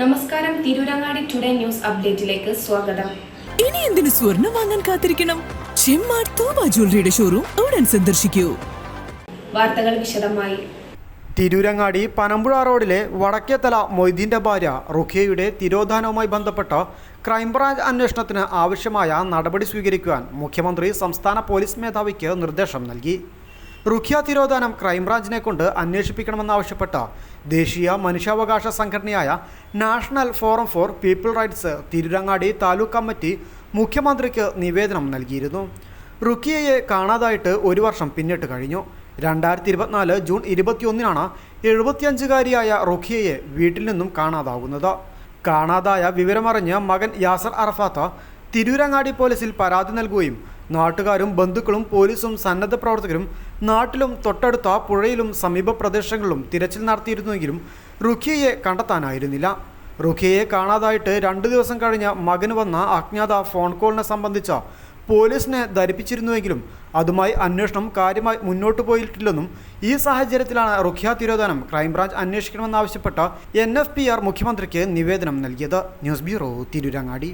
നമസ്കാരം Tirurangadi today news അപ്ഡേറ്റിലേക്ക് സ്വാഗതം. ഇനി എന്തിനു സ്വർണം വാങ്ങാൻ കാത്തിരിക്കണം? ചെമ്മാട് തോമ ജ്വല്ലറിയുടെ ഷോറൂം ഉടൻ സന്ദർശിക്കൂ. വാർത്തകൾ വിശദമായി. തിരൂരങ്ങാടി പനമ്പുഴ റോഡിലെ വടക്കേത്തല മൊയ്തീന്റെ ഭാര്യ റുഖിയയുടെ തിരോധാനവുമായി ബന്ധപ്പെട്ട ക്രൈംബ്രാഞ്ച് അന്വേഷണത്തിന് ആവശ്യമായ നടപടി സ്വീകരിക്കുവാൻ മുഖ്യമന്ത്രി സംസ്ഥാന പോലീസ് മേധാവിക്ക് നിർദ്ദേശം നൽകി. റുഖിയ തിരോധാനം ക്രൈംബ്രാഞ്ചിനെ കൊണ്ട് അന്വേഷിപ്പിക്കണമെന്നാവശ്യപ്പെട്ട ദേശീയ മനുഷ്യാവകാശ സംഘടനയായ national forum for people rights Tirurangadi taluk committee മുഖ്യമന്ത്രിക്ക് നിവേദനം നൽകിയിരുന്നു. റുഖിയയെ കാണാതായിട്ട് ഒരു വർഷം പിന്നിട്ട് കഴിഞ്ഞു. രണ്ടായിരത്തി ഇരുപത്തിനാല് ജൂൺ ഇരുപത്തിയൊന്നിനാണ് എഴുപത്തിയഞ്ചുകാരിയായ റുഖിയയെ വീട്ടിൽ നിന്നും കാണാതാകുന്നത്. കാണാതായ വിവരമറിഞ്ഞ് മകൻ യാസർ അറഫാത്ത തിരൂരങ്ങാടി പോലീസിൽ പരാതി നൽകുകയും നാട്ടുകാരും ബന്ധുക്കളും പോലീസും സന്നദ്ധ പ്രവർത്തകരും നാട്ടിലും തൊട്ടടുത്ത പുഴയിലും സമീപ പ്രദേശങ്ങളിലും തിരച്ചിൽ നടത്തിയിരുന്നുവെങ്കിലും റുഖിയയെ കണ്ടെത്താനായിരുന്നില്ല. റുഖിയയെ കാണാതായിട്ട് രണ്ടു ദിവസം കഴിഞ്ഞ മകന് വന്ന അജ്ഞാത ഫോൺ കോളിനെ സംബന്ധിച്ച പോലീസിനെ ധരിപ്പിച്ചിരുന്നുവെങ്കിലും അതുമായി അന്വേഷണം കാര്യമായി മുന്നോട്ട് പോയിട്ടില്ലെന്നും ഈ സാഹചര്യത്തിലാണ് റുഖിയ തിരോധാനം ക്രൈംബ്രാഞ്ച് അന്വേഷിക്കണമെന്നാവശ്യപ്പെട്ട എൻ എഫ് പി ആർ മുഖ്യമന്ത്രിക്ക് നിവേദനം നൽകിയത്. News bureau Tirurangadi.